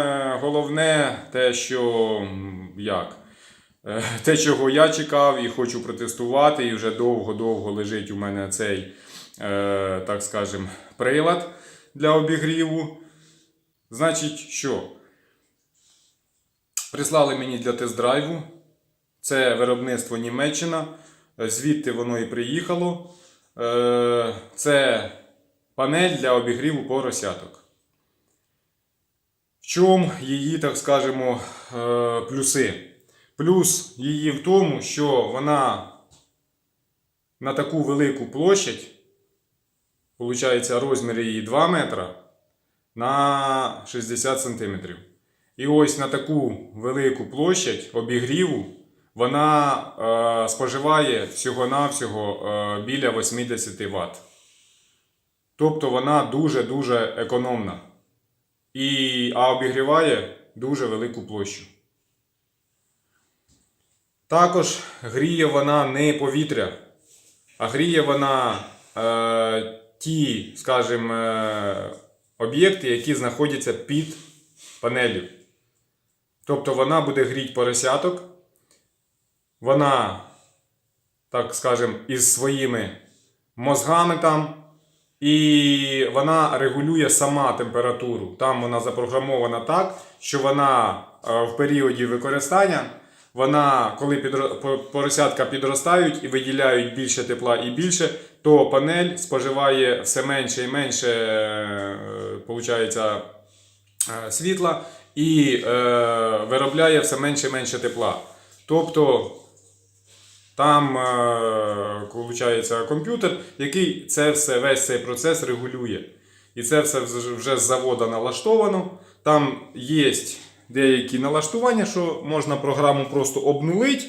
Е, Головне те, що як. Е, Те, чого я чекав і хочу протестувати, і вже довго-довго лежить у мене цей, е, так скажем, прилад для обігріву. Значить, що? Прислали мені для тест-драйву. Це виробництво Німеччина. Звідти воно і приїхало. Це панель для обігріву поросяток. Чому її, так скажемо, е, плюси? Плюс її в тому, що вона на таку велику площадь, виходить, розмір її 2 метра на 60 сантиметрів. І ось на таку велику площадь обігріву вона е, споживає всього-навсього е, біля 80 Вт. Тобто вона дуже-дуже економна. І, а обігріває дуже велику площу. Також гріє вона не повітря, а гріє вона е, ті, скажімо, е, об'єкти, які знаходяться під панелью. Тобто вона буде гріти поросяток, вона, так скажемо, із своїми мозгами там, і вона регулює сама температуру. Там вона запрограмована так, що вона е, в періоді використання, вона, коли поросятка підростають і виділяють більше тепла і більше, то панель споживає все менше і менше е, получається, е, світла і виробляє все менше і менше тепла. Тобто там е, виходить комп'ютер, який це все, весь цей процес регулює. І це все вже з завода налаштовано. Там є деякі налаштування, що можна програму просто обнулити.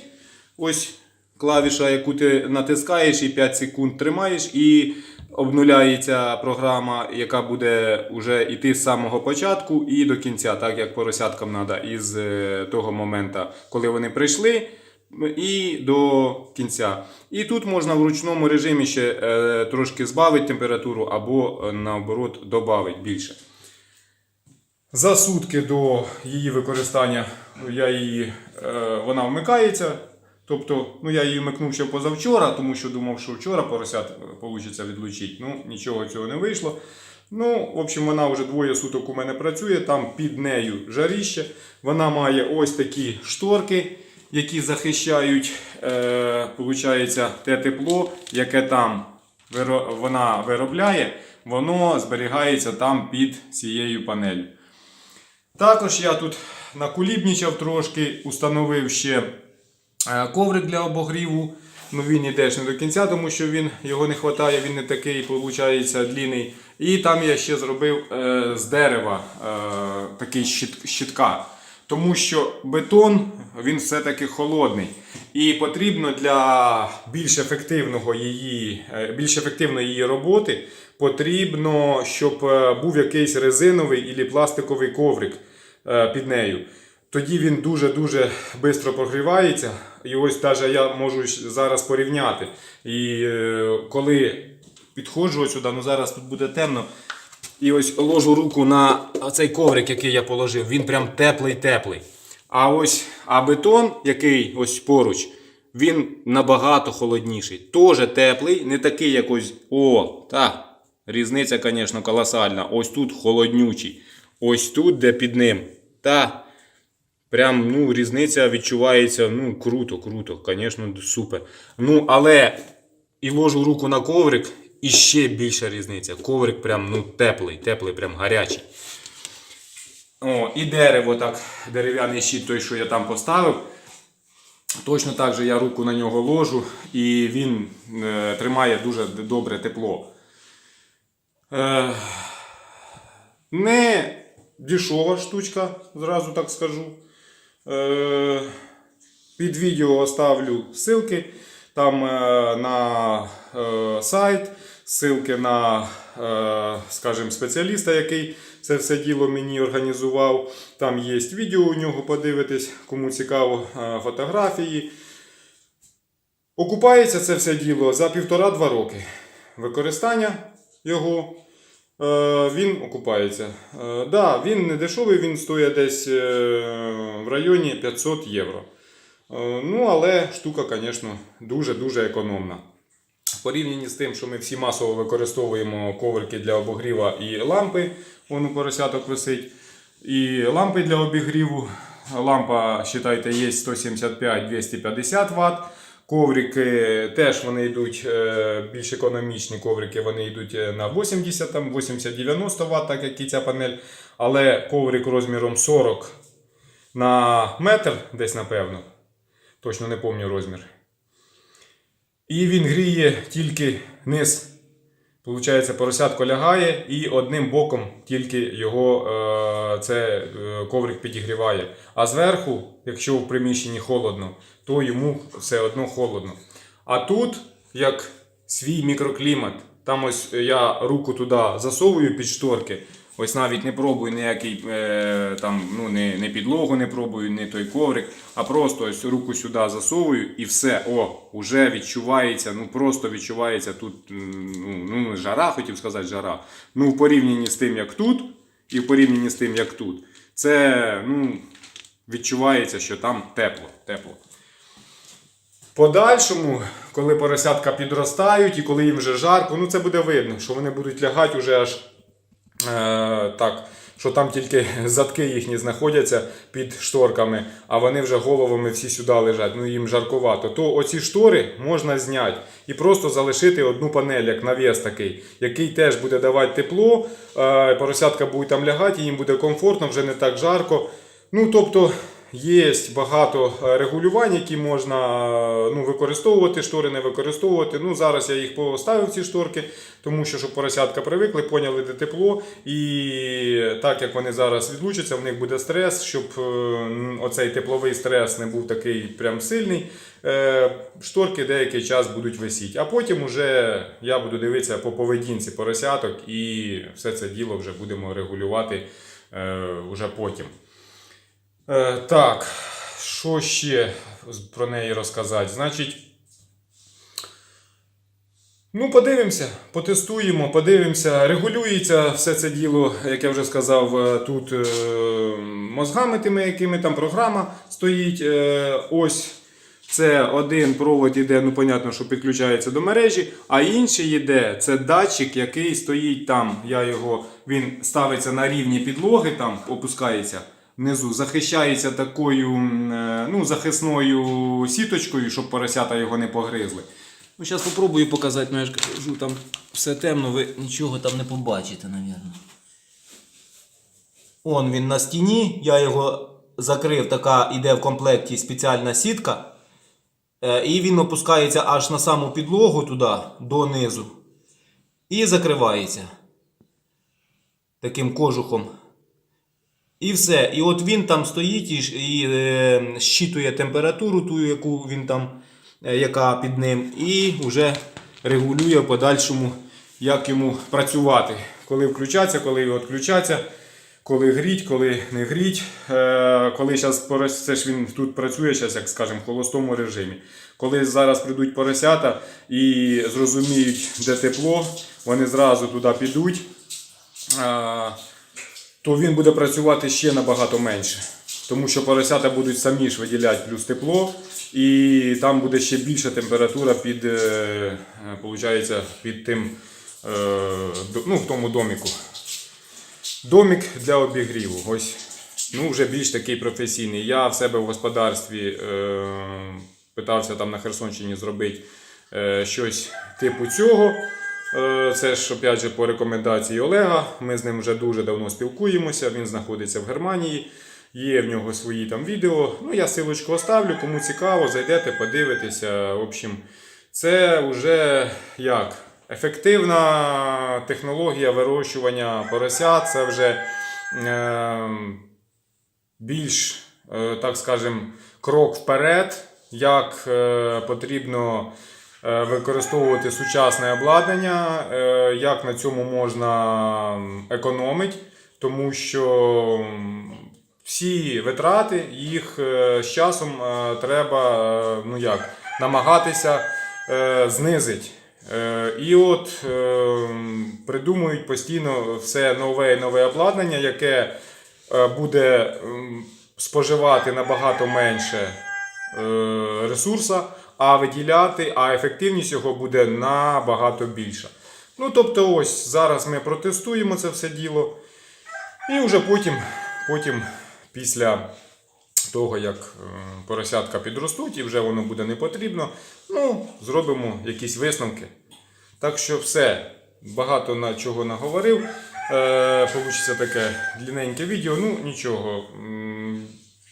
Ось клавіша, яку ти натискаєш і 5 секунд тримаєш, і обнуляється програма, яка буде вже йти з самого початку і до кінця, так як поросяткам треба із е, того моменту, коли вони прийшли. І до кінця. І тут можна в ручному режимі ще е, трошки збавити температуру або е, наоборот додати більше. За сутки до її використання я її, е, вона вмикається. Тобто, ну я її вмикнув ще позавчора, тому що думав, що вчора поросят вийде відлучити. Ну, нічого цього не вийшло. Ну, в общем, вона вже двоє суток у мене працює, там під нею жаріще. Вона має ось такі шторки, які захищають е, получається, те тепло, яке там вона виробляє, воно зберігається там під цією панелью. Також я тут накулібнічав трошки, установив ще е, коврик для обогріву. Ну він іде ж не до кінця, тому що він, його не вистачає, він не такий, виходить, длінний. І там я ще зробив е, з дерева е, такий щит, щитка. Тому що бетон він все-таки холодний. І потрібно для більш ефективного її, е, більш ефективної її роботи потрібно, щоб е, був якийсь резиновий або пластиковий коврик е, під нею. Тоді він дуже-дуже швидко прогрівається. І ось навіть я можу зараз порівняти. І коли підходжу сюди, ну зараз тут буде темно. І ось ложу руку на цей коврик, який я положив, він прям теплий-теплий. А ось а бетон, який ось поруч, він набагато холодніший. Тоже теплий, не такий як ось. О, так. Різниця, звісно, колосальна. Ось тут холоднючий. Ось тут, де під ним. Та прям ну, різниця відчувається. Ну, круто, круто, звісно, супер. Ну, але і ложу руку на коврик, і ще більша різниця. Коврик прям ну, теплий, теплий, прям гарячий. О, і дерево так, дерев'яний щит, той, що я там поставив. Точно так же я руку на нього ложу, і він е, тримає дуже добре тепло. Е, не дешова штучка, зразу так скажу. Е, під відео оставлю ссылки. Там е, на е, сайт, ссылки на, е, скажімо, спеціаліста, який це все діло мені організував. Там є відео у нього, подивитись, кому цікаво, е, фотографії. Окупається це все діло за півтора-два роки використання його. Е, він окупається. Да, він не дешевий, він стоїть десь в районі 500 євро. Ну, але штука, звісно, дуже-дуже економна. Порівнянні з тим, що ми всі масово використовуємо коврики для обогріва і лампи, вон у поросяток висить, і лампи для обігріву. Лампа, вважайте, є 175-250 Вт. Коврики теж вони йдуть е, більш економічні коврики, вони йдуть е, на 80-80-90 Вт, так як і ця панель. Але коврик розміром 40 на метр, десь напевно. Точно не пам'ятаю розмір. І він гріє тільки низ. Получається, поросятко лягає і одним боком тільки його е, це е, коврик підігріває. А зверху, якщо в приміщенні холодно, то йому все одно холодно. А тут, як свій мікроклімат, там ось я руку туди засовую під шторки. Ось навіть не пробую ніякий е, там, ну, не, не підлогу не пробую, не той коврик, а просто ось руку сюди засовую і все, о, уже відчувається, ну просто відчувається тут ну, ну, жара, хотів сказати, жара. Ну, в порівнянні з тим, як тут, і в порівнянні з тим, як тут, це ну, відчувається, що там тепло. тепло. Подальшому, коли поросятка підростають і коли їм вже жарко, ну це буде видно, що вони будуть лягати уже аж так, що там тільки задки їхні знаходяться під шторками, а вони вже головами всі сюди лежать, ну їм жаркувато. То оці штори можна зняти і просто залишити одну панель, як навіс такий, який теж буде давати тепло, е, поросятка буде там лягати, їм буде комфортно, вже не так жарко. Ну, тобто, є багато е, регулювань, які можна е, ну, використовувати, штори не використовувати. Ну, зараз я їх поставив, ці шторки, тому що щоб поросятка привикли, поняли, де тепло. І так як вони зараз відлучаться, в них буде стрес, щоб е, оцей тепловий стрес не був такий прям сильний. Шторки деякий час будуть висіти. А потім уже я буду дивитися по поведінці поросяток і все це діло вже будемо регулювати уже потім. Е, так, що ще про неї розказати? Значить. Ну, подивимося, потестуємо, подивимося. Регулюється все це діло, як я вже сказав, е, тут е, мозгами тими, якими там програма стоїть. Е, ось це один провод іде, ну, понятно, що підключається до мережі, а інший йде, це датчик, який стоїть там. Я його, він ставиться на рівні підлоги, там опускається внизу, захищається такою е, ну, захисною сіточкою, щоб поросята його не погризли. Ну, зараз спробую показати, ну я ж кажу, там все темно, ви нічого там не побачите, напевно. Он він на стіні, я його закрив, така іде в комплекті спеціальна сітка. Е, І він опускається аж на саму підлогу туди, донизу. І закривається. Таким кожухом. І все. І от він там стоїть і, і е, щитує температуру, ту, яку він там, е, яка під ним, і вже регулює в подальшому, як йому працювати. Коли включаться, коли відключаться, коли гріть, коли не гріть. Е, коли зараз це ж він тут працює, зараз, як скажемо, в холостому режимі. Коли зараз прийдуть поросята і зрозуміють, де тепло, вони зразу туди підуть. Е, то він буде працювати ще набагато менше. Тому що поросята будуть самі ж виділяти плюс тепло, і там буде ще більша температура під, е, під тим, е, ну, в тому доміку. Домік для обігріву. Ось, ну, вже більш такий професійний. Я в себе в господарстві е, питався там на Херсонщині зробити е, щось типу цього. Е, Це ж опять же по рекомендації Олега. Ми з ним вже дуже давно спілкуємося. Він знаходиться в Германії. Є в нього свої там відео. Ну, я силочку оставлю, кому цікаво, зайдете, подивитеся. В общем, це вже як ефективна технологія вирощування поросят. Це вже е, більш, е, так скажем, крок вперед, як е, потрібно використовувати сучасне обладнання, е, як на цьому можна економити, тому що всі витрати їх е, з часом е, треба е, ну як, намагатися е, знизити. Е, І от е, придумують постійно все нове і нове обладнання, яке е, буде споживати набагато менше е, ресурса, а виділяти, а ефективність його буде набагато більша. Ну, тобто, ось зараз ми протестуємо це все діло. І вже потім, потім після того, як е, поросятка підростуть і вже воно буде не потрібно, ну, зробимо якісь висновки. Так що все, багато на чого наговорив. Е, Получиться таке длинненьке відео. Ну нічого.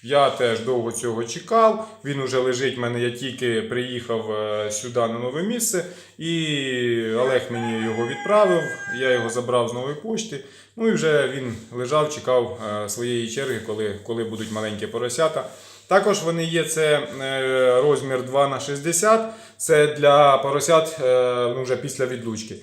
Я теж довго цього чекав. Він уже лежить в мене. Я тільки приїхав е, сюди на нове місце, і Олег мені його відправив. Я його забрав з нової пошти. Ну і вже він лежав, чекав е, своєї черги, коли, коли будуть маленькі поросята. Також вони є це е, розмір 2 на 60 Це для поросят ну, вже після відлучки.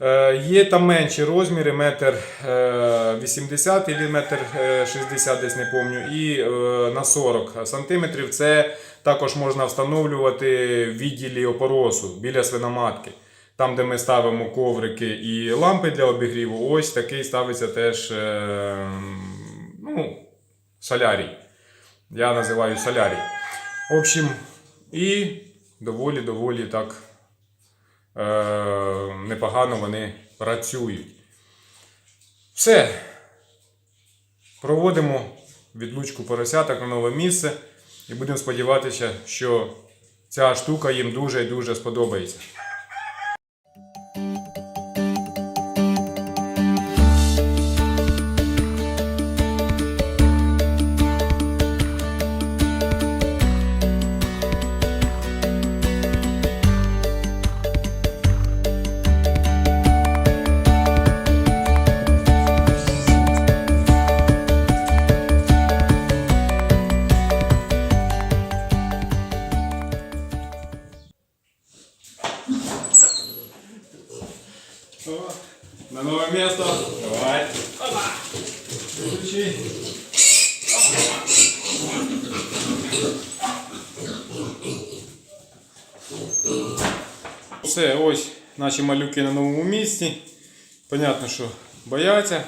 Е, Є там менші розміри, метр е, 80 і метр е, 60, десь не пам'ятаю, і е, на 40 сантиметрів. Це також можна встановлювати в відділі опоросу біля свиноматки. Там, де ми ставимо коврики і лампи для обігріву, ось такий ставиться теж е, ну, солярій. Я називаю солярій. В общем, і доволі-доволі так е, непогано вони працюють. Все. Проводимо відлучку поросяток на нове місце і будемо сподіватися, що ця штука їм дуже і дуже сподобається. На новое место. Давай. Опа. Ключи. Все, ось наші малюки на новому місці. Понятно, що бояться.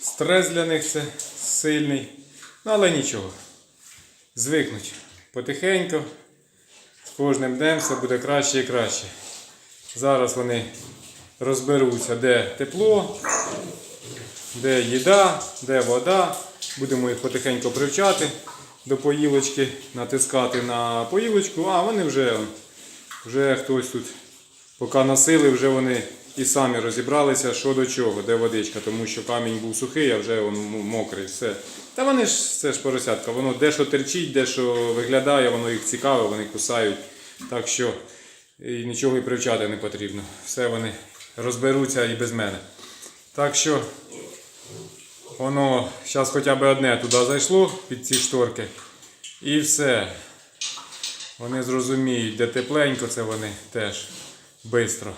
Стрес для них це сильний. Ну, але нічого. Звикнуть потихеньку. З кожним днем все буде краще і краще. Зараз вони розберуться, де тепло, де їда, де вода. Будемо їх потихеньку привчати до поїлочки, натискати на поїлочку, а вони вже, вже хтось тут, поки носили, вже вони і самі розібралися, що до чого, де водичка, тому що камінь був сухий, а вже він мокрий. Все. Та вони ж це ж поросятка, воно де що терчить, де що виглядає, воно їх цікаве, вони кусають. Так що і нічого і привчати не потрібно. Все вони розберуться і без мене. Так що воно зараз хоча б одне туди зайшло під ці шторки. І все. Вони зрозуміють, де тепленько, це вони теж швидко.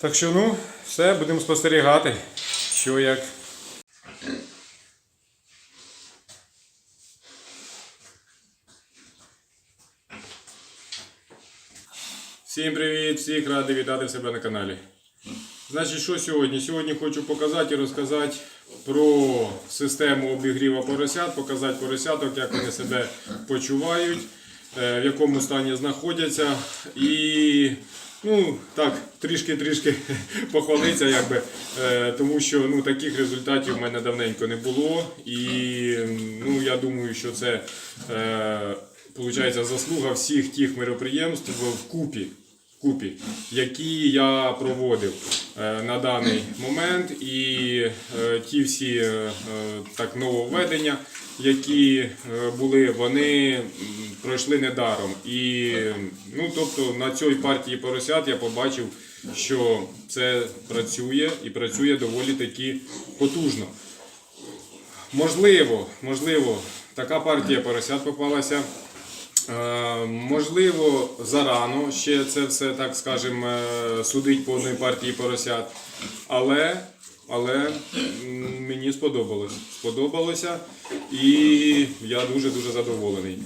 Так що, ну, все, будемо спостерігати, що як. Всім привіт! Всіх радий вітати в себе на каналі. Значить, що сьогодні? Сьогодні хочу показати і розказати про систему обігріву поросят, показати поросяток, як вони себе почувають, е, в якому стані знаходяться. І ну, так, трішки-трішки похвалитися, якби, е, тому що ну, таких результатів в мене давненько не було. І ну, я думаю, що це. Е, Получається, заслуга всіх тих мероприємств вкупі, вкупі, які я проводив е, на даний момент, і е, ті всі е, так нововведення, які були, вони пройшли недаром. І ну, тобто на цій партії поросят я побачив, що це працює і працює доволі таки потужно. Можливо, можливо, така партія поросят попалася. Е, Можливо, зарано ще це все, так скажемо, е, судить по одній партії поросят. Але, але мені сподобалось. Сподобалося і я дуже-дуже задоволений.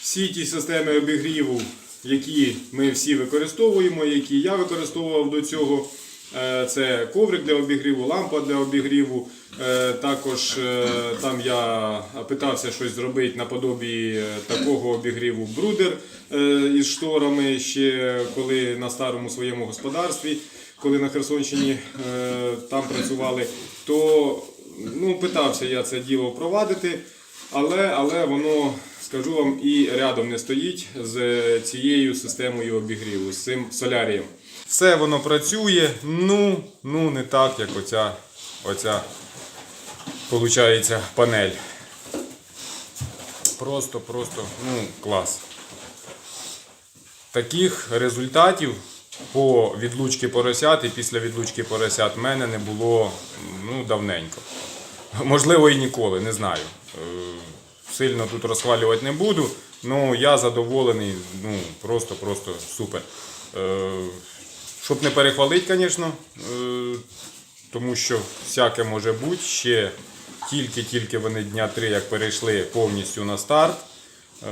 Всі ті системи обігріву, які ми всі використовуємо, які я використовував до цього. Е, Це коврик для обігріву, лампа для обігріву. Е, Також е, там я питався щось зробити наподобі такого обігріву брудер із шторами ще коли на старому своєму господарстві, коли на Херсонщині там працювали, то ну, питався я це діло впровадити, але, але воно, скажу вам, і рядом не стоїть з цією системою обігріву, з цим солярієм. Все воно працює, ну, ну не так, як оця, оця получається панель. Просто, просто, ну, клас. Таких результатів по відлучці поросят і після відлучки поросят в мене не було ну, давненько. Можливо, і ніколи, не знаю. Е, Сильно тут розхвалювати не буду, але я задоволений, ну, просто-просто супер. Щоб не перехвалити, звісно, е, тому що всяке може бути. Ще тільки-тільки вони дня три, як перейшли повністю на старт. Е,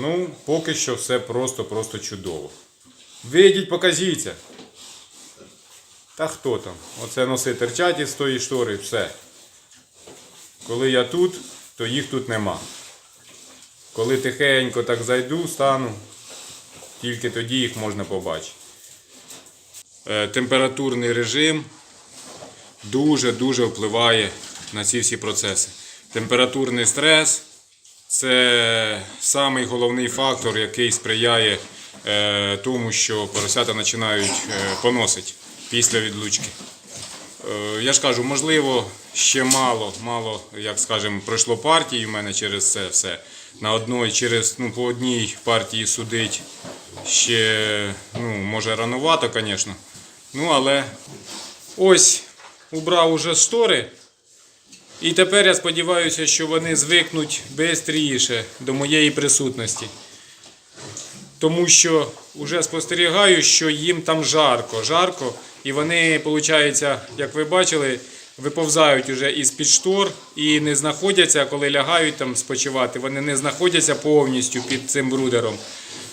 Ну, поки що все просто-просто чудово. Вийдіть, покажіться. Та хто там? Оце носи терчать із тої штори, все. Коли я тут, то їх тут нема. Коли тихенько так зайду, стану, тільки тоді їх можна побачити. Е, Температурний режим дуже-дуже впливає на ці всі процеси. Температурний стрес це самий головний фактор, який сприяє е, тому, що поросята починають е, поносити після відлучки. Я ж кажу, можливо, ще мало, мало, як скажемо, пройшло партії в мене через це все. На одної, через, ну, по одній партії судить ще, ну, може, ранувато, звісно. Ну, але ось убрав уже штори. І тепер я сподіваюся, що вони звикнуть швидше до моєї присутності. Тому що вже спостерігаю, що їм там жарко, жарко, і вони, виходить, як ви бачили, виповзають уже із-під штор і не знаходяться, коли лягають там спочивати, вони не знаходяться повністю під цим брудером,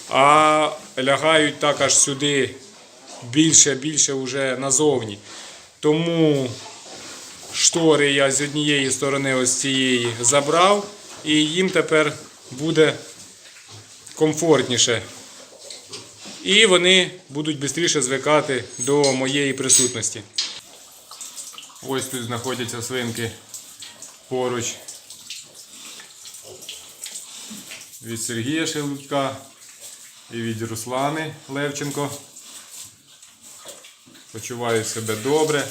а лягають так аж сюди більше, більше вже назовні. Тому штори я з однієї сторони ось цієї забрав, і їм тепер буде комфортніше. І вони будуть швидше звикати до моєї присутності. Ось тут знаходяться свинки поруч від Сергія Шелудька і від Руслани Левченко. Почувають себе добре.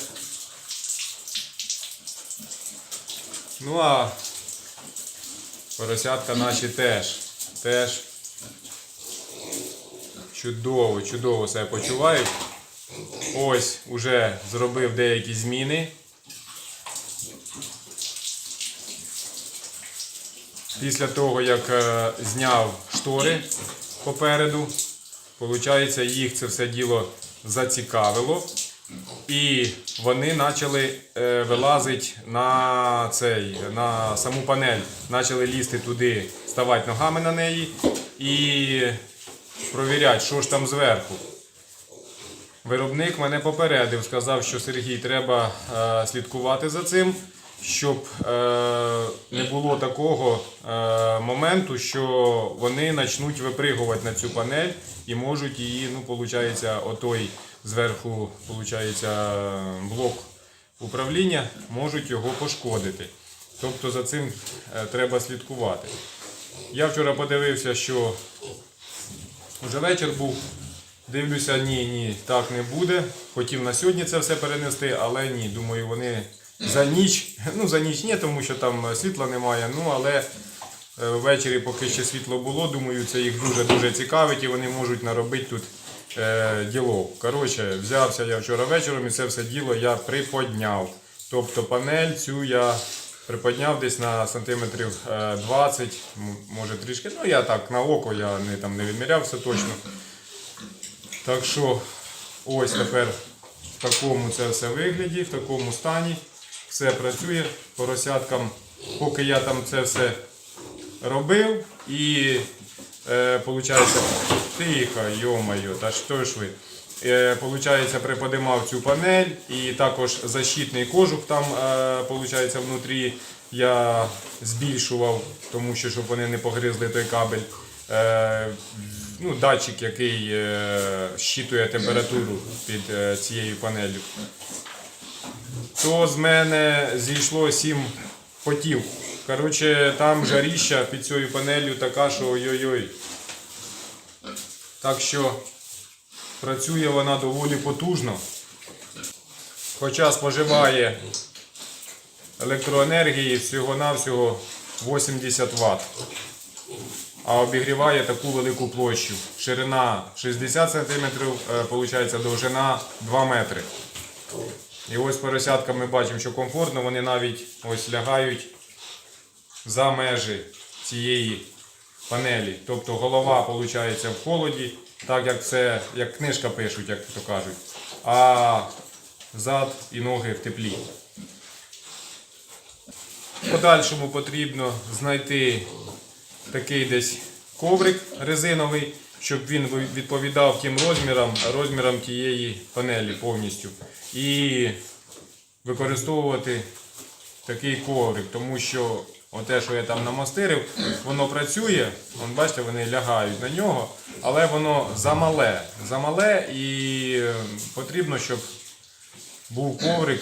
Ну а поросятка наші теж. Теж чудово, чудово себе почувають. Ось уже зробив деякі зміни. Після того, як е, зняв штори попереду, виходить, їх це все діло зацікавило. І вони почали е, вилазити на цей, на саму панель, почали лізти туди, ставати ногами на неї і провіряти, що ж там зверху. Виробник мене попередив, сказав, що Сергій треба е, слідкувати за цим, щоб е, не було такого е, моменту, що вони почнуть випригувати на цю панель і можуть її, ну, виходить, отой зверху, виходить, блок управління, можуть його пошкодити. Тобто за цим е, треба слідкувати. Я вчора подивився, що Уже вечір був. Дивлюся, ні, ні, так не буде. Хотів на сьогодні це все перенести, але ні. Думаю, вони за ніч, ну за ніч ні, тому що там світла немає. Ну але е, ввечері, поки ще світло було, думаю, це їх дуже-дуже цікавить і вони можуть наробити тут е, діло. Коротше, взявся я вчора вечором і це все діло я приподняв. Тобто панель цю я приподняв десь на сантиметрів е, 20, м- може трішки. Ну я так на око, я не, там, не відміряв все точно. Так що ось тепер в такому це все вигляді, в такому стані. Все працює поросяткам, поки я там це все робив і е, получається, тихо, йомайо, та що ж ви. Е, получається, приподимав цю панель і також защитний кожух там, е, получається, внутрі я збільшував, тому що щоб вони не погризли той кабель. Е, ну, датчик, який е, щитує температуру під е, цією панелью. То з мене зійшло 7 потів. Коротше, там жаріща під цією панелью така, що ой-ой-ой. Так що працює вона доволі потужно. Хоча споживає електроенергії всього-навсього 80 Вт. А обігріває таку велику площу. Ширина 60 см, виходить довжина 2 метри. І ось поросятка ми бачимо, що комфортно, вони навіть ось лягають за межі цієї панелі. Тобто голова виходить в холоді, так як це, як книжка пишуть, як то кажуть. А зад і ноги в теплі. В подальшому потрібно знайти такий десь коврик резиновий, щоб він відповідав тим розмірам, розмірам тієї панелі повністю. І використовувати такий коврик, тому що оте, що я там намастирив, воно працює, Вон, бачите, вони лягають на нього, але воно замале. Замале і е, потрібно, щоб був коврик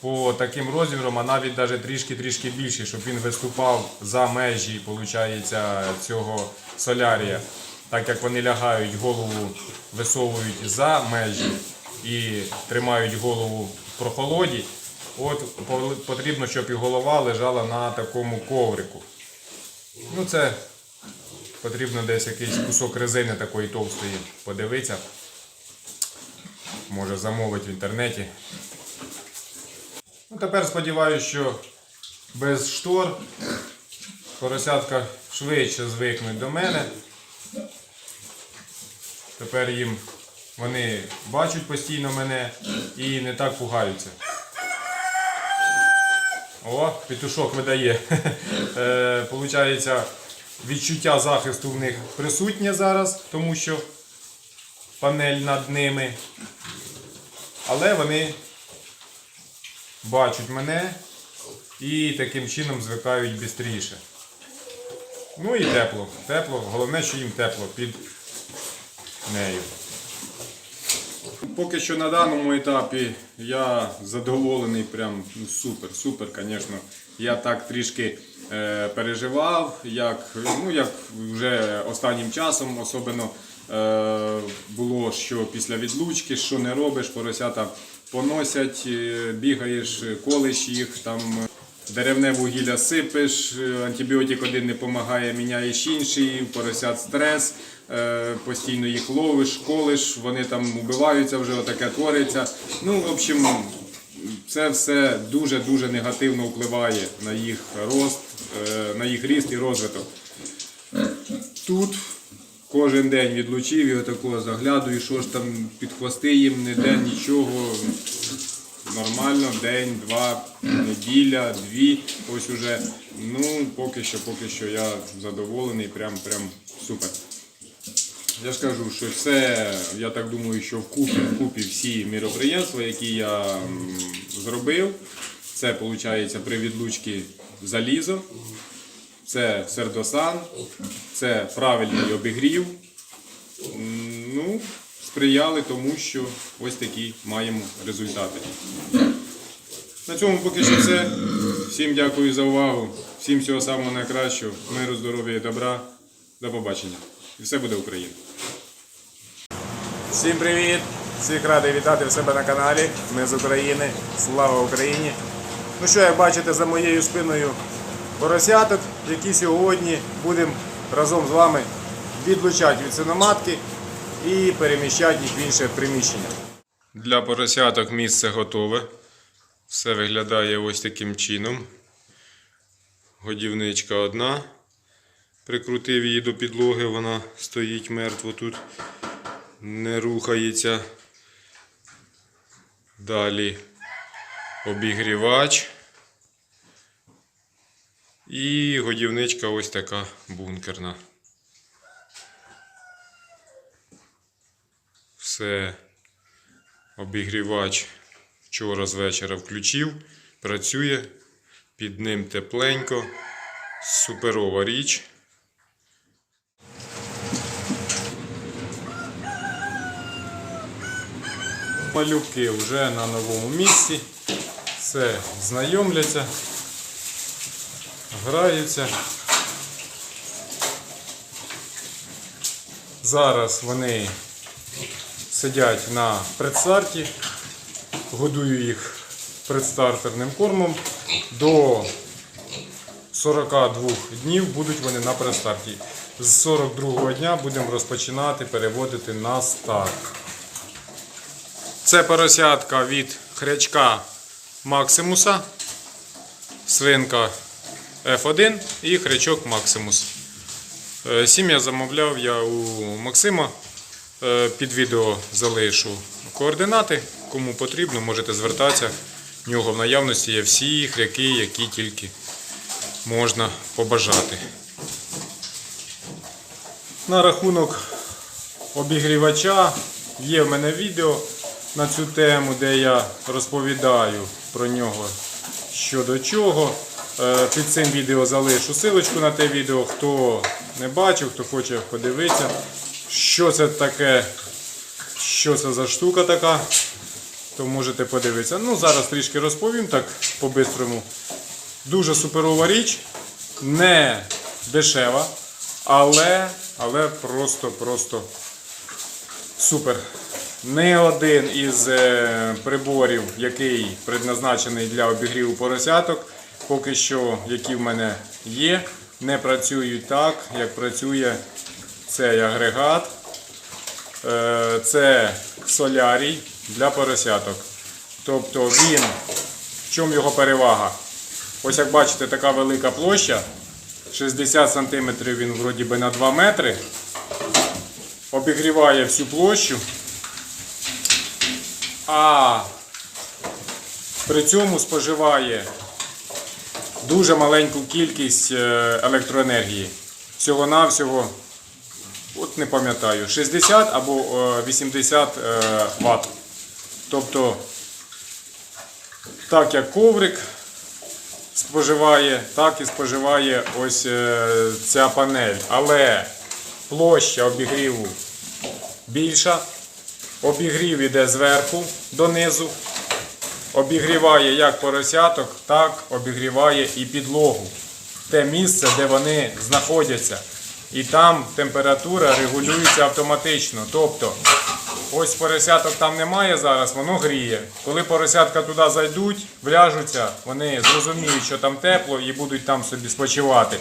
по таким розмірам, а навіть навіть трішки-трішки більший, щоб він виступав за межі получається, цього солярія. Так як вони лягають, голову висовують за межі і тримають голову в прохолоді, от потрібно, щоб і голова лежала на такому коврику. Ну це потрібно десь якийсь кусок резини такої товстої подивитися. Може замовити в інтернеті. Ну, тепер сподіваюся, що без штор поросятка швидше звикнуть до мене. Тепер їм вони бачать постійно мене і не так пугаються. О, петушок видає. Е, Получається, відчуття захисту в них присутнє зараз, тому що панель над ними. Але вони бачать мене і таким чином звикають швидше. Ну і тепло. Тепло. Головне, що їм тепло під нею. Поки що на даному етапі я задоволений, прям супер, супер, звісно. Я так трішки е, переживав, як, ну, як вже останнім часом особливо е, було, що після відлучки, що не робиш, поросята поносять, е, бігаєш, колиш їх, там деревне вугілля сипиш, е, антибіотик один не допомагає, міняєш інший, поросят стрес, постійно їх ловиш, колиш, вони там убиваються, вже отаке твориться. Ну, в общем, це все дуже-дуже негативно впливає на їх рост, е, на їх ріст і розвиток. Тут кожен день відлучив і отакого заглядую, що ж там під хвости їм ніде нічого. Нормально, день, два, неділя, дві. Ось уже. Ну, поки що, поки що я задоволений, прям, прям супер. Я ж кажу, що це, я так думаю, що вкупі, вкупі всі міроприємства, які я зробив, це виходить при відлучці залізо, це сердосан, це правильний обігрів. Ну, сприяли тому, що ось такі маємо результати. На цьому поки що все. Всім дякую за увагу. Всім всього самого найкращого. Миру, здоров'я і добра. До побачення. І все буде Україна. Всім привіт! Всіх радий вітати в себе на каналі. Ми з України. Слава Україні! Ну що, як бачите, за моєю спиною поросяток, які сьогодні будемо разом з вами відлучати від синоматки і переміщати їх в інше приміщення. Для поросяток місце готове. Все виглядає ось таким чином. Годівничка одна. Прикрутив її до підлоги, вона стоїть мертво тут, не рухається. Далі обігрівач. І годівничка ось така бункерна. Все, обігрівач вчора з вечора включив, працює, під ним тепленько, суперова річ. Малюки вже на новому місці. Все, знайомляться, граються. Зараз вони сидять на предстарті, годую їх предстартерним кормом. До 42 днів будуть вони на предстарті. З 42 дня будемо розпочинати переводити на старт. Це поросятка від хрячка Максимуса, свинка F1 і хрячок Максимус. Е, Сім'я замовляв я у Максима. Е, Під відео залишу координати. Кому потрібно, можете звертатися. В нього в наявності є всі хряки, які тільки можна побажати. На рахунок обігрівача є в мене відео на цю тему, де я розповідаю про нього що до чого. Е, Під цим відео залишу силочку на те відео. Хто не бачив, хто хоче подивитися, що це таке, що це за штука така, то можете подивитися. Ну, зараз трішки розповім так по-бистрому. Дуже суперова річ, не дешева, але, але просто-просто супер. Не один із е, приборів, який предназначений для обігріву поросяток, поки що, які в мене є, не працюють так, як працює цей агрегат. Е, Це солярій для поросяток. Тобто він, в чому його перевага? Ось як бачите, така велика площа, 60 см він вроді би на 2 метри, обігріває всю площу. А при цьому споживає дуже маленьку кількість е, електроенергії. Всього-навсього, от не пам'ятаю, 60 або е, 80 е, Вт. Тобто, так як коврик споживає, так і споживає ось е, ця панель. Але площа обігріву більша. Обігрів іде зверху донизу. Обігріває як поросяток, так обігріває і підлогу. Те місце, де вони знаходяться. І там температура регулюється автоматично. Тобто, ось поросяток там немає зараз, воно гріє. Коли поросятка туди зайдуть, вляжуться, вони зрозуміють, що там тепло і будуть там собі спочивати.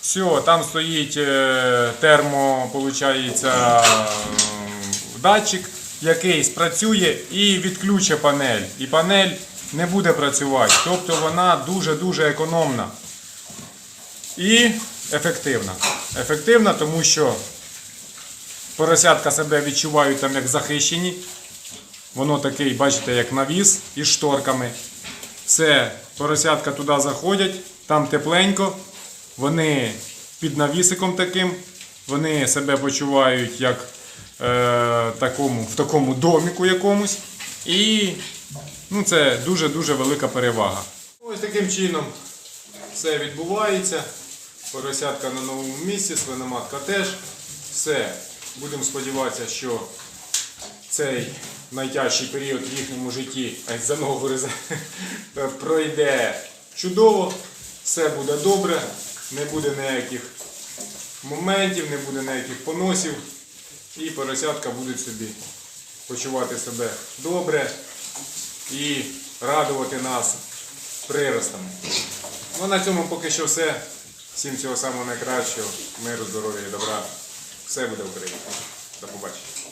Все, там стоїть е, термо, получається, датчик, який спрацює і відключить панель. І панель не буде працювати. Тобто вона дуже-дуже економна і ефективна. Ефективна, тому що поросятка себе відчувають там як захищені. Воно такий, бачите, як навіс із шторками. Все, поросятка туди заходять, там тепленько. Вони під навісиком таким, вони себе почувають як такому, в такому доміку якомусь. І ну, це дуже-дуже велика перевага. Ось таким чином все відбувається. Поросятка на новому місці, свиноматка теж. Все. Будемо сподіватися, що цей найтяжчий період в їхньому житті, за ногу пройде чудово, все буде добре, не буде ніяких моментів, не буде ніяких поносів. І поросятка будуть собі почувати себе добре і радувати нас приростами. Ну на цьому поки що все. Всім всього самого найкращого, миру, здоров'я і добра. Все буде Україна. До побачення.